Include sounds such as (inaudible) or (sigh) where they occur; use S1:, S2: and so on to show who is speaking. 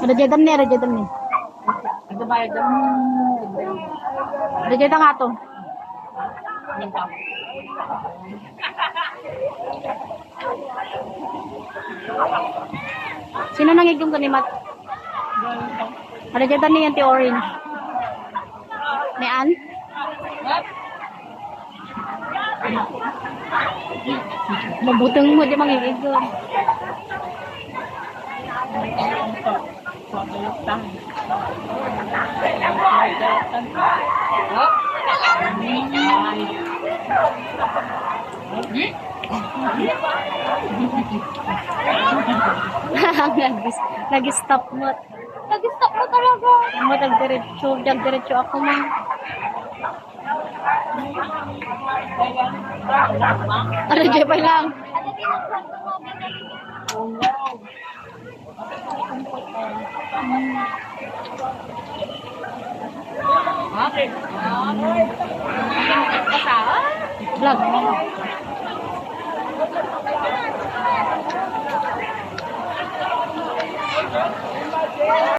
S1: Rajadam ni, rajadam ni.
S2: Ito ba ito?
S1: Rajadam nga to. Sino nang igong kanimat? Rajadam ni anti orange. Ni An? Mabutang mo di mangigigong. Nagis- (laughs) Nag-stop mo. Nag-stop mo talaga. Mo nagdiretso, nagdiretso ako man. Ano, Jay pa lang.
S2: Okay.
S1: Vlog. Vlog.